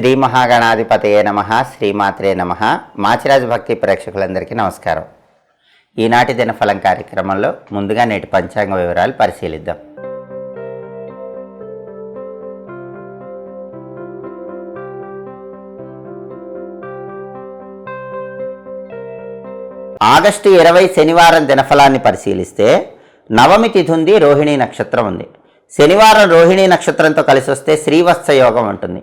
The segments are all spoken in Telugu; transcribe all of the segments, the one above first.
శ్రీ మహాగణాధిపతయే నమ శ్రీమాత్రే నమ. మాచిరాజు భక్తి ప్రేక్షకులందరికీ నమస్కారం. ఈనాటి దినఫలం కార్యక్రమంలో ముందుగా నేటి పంచాంగ వివరాలు పరిశీలిద్దాం. ఆగస్టు ఇరవై శనివారం దినఫలాన్ని పరిశీలిస్తే నవమి తిథి ఉంది రోహిణీ నక్షత్రం ఉంది. శనివారం రోహిణీ నక్షత్రంతో కలిసి వస్తే శ్రీవత్స యోగం ఉంటుంది.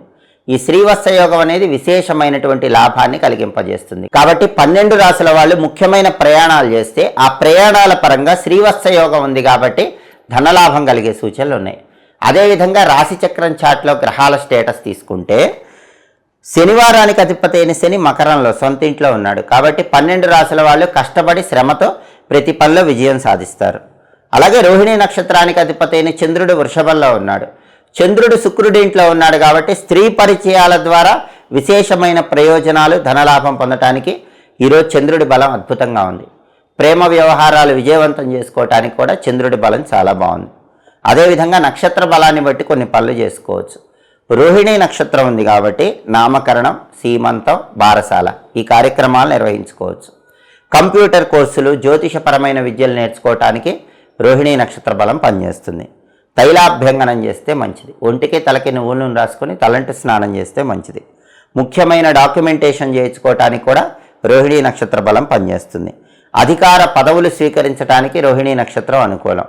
ఈ శ్రీవత్స యోగం అనేది విశేషమైనటువంటి లాభాన్ని కలిగింపజేస్తుంది. కాబట్టి పన్నెండు రాసుల వాళ్ళు ముఖ్యమైన ప్రయాణాలు చేస్తే ఆ ప్రయాణాల పరంగా శ్రీవత్స యోగం ఉంది కాబట్టి ధనలాభం కలిగే సూచనలు ఉన్నాయి. అదేవిధంగా రాశిచక్రం చాట్లో గ్రహాల స్టేటస్ తీసుకుంటే శనివారానికి అధిపతి అయిన శని మకరంలో సొంత ఇంట్లో ఉన్నాడు. కాబట్టి పన్నెండు రాసుల వాళ్ళు కష్టపడి శ్రమతో ప్రతి పనిలో విజయం సాధిస్తారు. అలాగే రోహిణి నక్షత్రానికి అధిపతి అయిన చంద్రుడు వృషభంలో ఉన్నాడు. చంద్రుడు శుక్రుడి ఇంట్లో ఉన్నాడు కాబట్టి స్త్రీ పరిచయాల ద్వారా విశేషమైన ప్రయోజనాలు ధనలాభం పొందటానికి ఈరోజు చంద్రుడి బలం అద్భుతంగా ఉంది. ప్రేమ వ్యవహారాలు విజయవంతం చేసుకోవటానికి కూడా చంద్రుడి బలం చాలా బాగుంది. అదేవిధంగా నక్షత్ర బలాన్ని బట్టి కొన్ని పనులు చేసుకోవచ్చు. రోహిణీ నక్షత్రం ఉంది కాబట్టి నామకరణం సీమంతం బారసాల ఈ కార్యక్రమాలు నిర్వహించుకోవచ్చు. కంప్యూటర్ కోర్సులు జ్యోతిషపరమైన విద్యలు నేర్చుకోవటానికి రోహిణి నక్షత్ర బలం పనిచేస్తుంది. తైలాభ్యంగనం చేస్తే మంచిది. ఒంటికి తలకి నువ్వుల నూనె రాసుకొని తలంటి స్నానం చేస్తే మంచిది. ముఖ్యమైన డాక్యుమెంటేషన్ చేయించుకోవటానికి కూడా రోహిణీ నక్షత్ర బలం పనిచేస్తుంది. అధికార పదవులు స్వీకరించడానికి రోహిణీ నక్షత్రం అనుకూలం.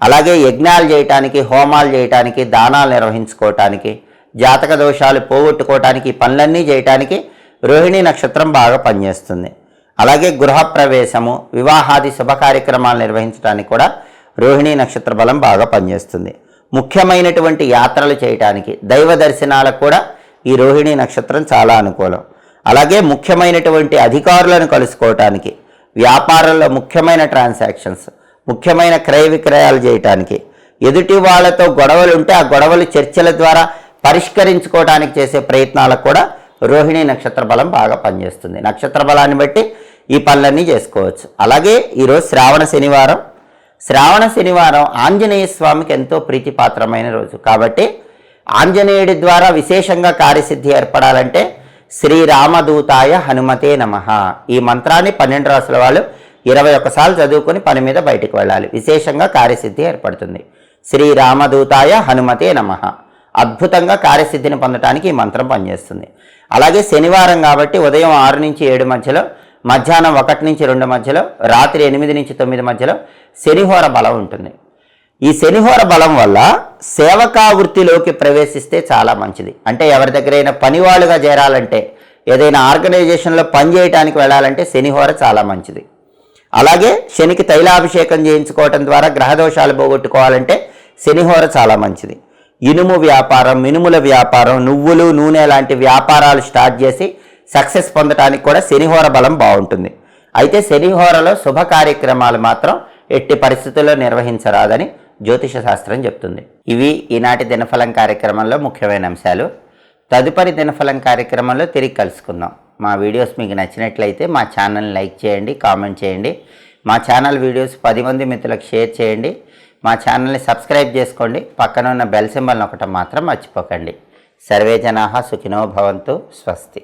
అలాగే యజ్ఞాలు చేయటానికి హోమాలు చేయటానికి దానాలు నిర్వహించుకోవటానికి జాతక దోషాలు పోగొట్టుకోవటానికి పనులన్నీ చేయటానికి రోహిణీ నక్షత్రం బాగా పనిచేస్తుంది. అలాగే గృహప్రవేశము వివాహాది శుభ కార్యక్రమాలు నిర్వహించడానికి కూడా రోహిణీ నక్షత్ర బలం బాగా పనిచేస్తుంది. ముఖ్యమైనటువంటి యాత్రలు చేయటానికి దైవ దర్శనాలకు కూడా ఈ రోహిణీ నక్షత్రం చాలా అనుకూలం. అలాగే ముఖ్యమైనటువంటి అధికారులను కలుసుకోవటానికి వ్యాపారంలో ముఖ్యమైన ట్రాన్సాక్షన్స్ ముఖ్యమైన క్రయ విక్రయాలు చేయటానికి ఎదుటి వాళ్ళతో గొడవలు ఉంటే ఆ గొడవలు చర్చల ద్వారా పరిష్కరించుకోవడానికి చేసే ప్రయత్నాలకు కూడా రోహిణి నక్షత్ర బలం బాగా పనిచేస్తుంది. నక్షత్ర బలాన్ని బట్టి ఈ పనులన్నీ చేసుకోవచ్చు. అలాగే ఈరోజు శ్రావణ శనివారం శ్రావణ శనివారం ఆంజనేయ స్వామికి ఎంతో ప్రీతిపాత్రమైన రోజు. కాబట్టి ఆంజనేయుడి ద్వారా విశేషంగా కార్యసిద్ధి ఏర్పడాలంటే శ్రీరామదూతాయ హనుమతే నమ. ఈ మంత్రాన్ని పన్నెండు రాసుల వాళ్ళు ఇరవై ఒక్కసార్లు చదువుకొని పని మీద బయటికి వెళ్ళాలి. విశేషంగా కార్యసిద్ధి ఏర్పడుతుంది. శ్రీరామదూతాయ హనుమతే నమ. అద్భుతంగా కార్యసిద్ధిని పొందడానికి ఈ మంత్రం పనిచేస్తుంది. అలాగే శనివారం కాబట్టి ఉదయం ఆరు నుంచి ఏడు మధ్యలో మధ్యాహ్నం ఒకటి నుంచి రెండు మధ్యలో రాత్రి ఎనిమిది నుంచి తొమ్మిది మధ్యలో శనిహోర బలం ఉంటుంది. ఈ శనిహోర బలం వల్ల సేవకా వృత్తిలోకి ప్రవేశిస్తే చాలా మంచిది. అంటే ఎవరి దగ్గరైనా పనివాళ్ళుగా చేరాలంటే ఏదైనా ఆర్గనైజేషన్లో పనిచేయటానికి వెళ్ళాలంటే శనిహోర చాలా మంచిది. అలాగే శనికి తైలాభిషేకం చేయించుకోవటం ద్వారా గ్రహదోషాలు పోగొట్టుకోవాలంటే శనిహోర చాలా మంచిది. ఇనుము వ్యాపారం మినుముల వ్యాపారం నువ్వులు నూనె లాంటి వ్యాపారాలు స్టార్ట్ చేసి సక్సెస్ పొందడానికి కూడా శనిహోర బలం బాగుంటుంది. అయితే శనిహోరలో శుభ కార్యక్రమాలు మాత్రం ఎట్టి పరిస్థితుల్లో నిర్వహించరాదని జ్యోతిష శాస్త్రం చెప్తుంది. ఇవి ఈనాటి దినఫలం కార్యక్రమంలో ముఖ్యమైన అంశాలు. తదుపరి దినఫలం కార్యక్రమంలో తిరిగి కలుసుకుందాం. మా వీడియోస్ మీకు నచ్చినట్లయితే మా ఛానల్ని లైక్ చేయండి కామెంట్ చేయండి. మా ఛానల్ వీడియోస్ పది మంది మిత్రులకు షేర్ చేయండి. మా ఛానల్ని సబ్స్క్రైబ్ చేసుకోండి. పక్కన ఉన్న బెల్ సింబల్ ఒకటి మాత్రం మర్చిపోకండి. సర్వే జనా సుఖినో భవంతు స్వస్తి.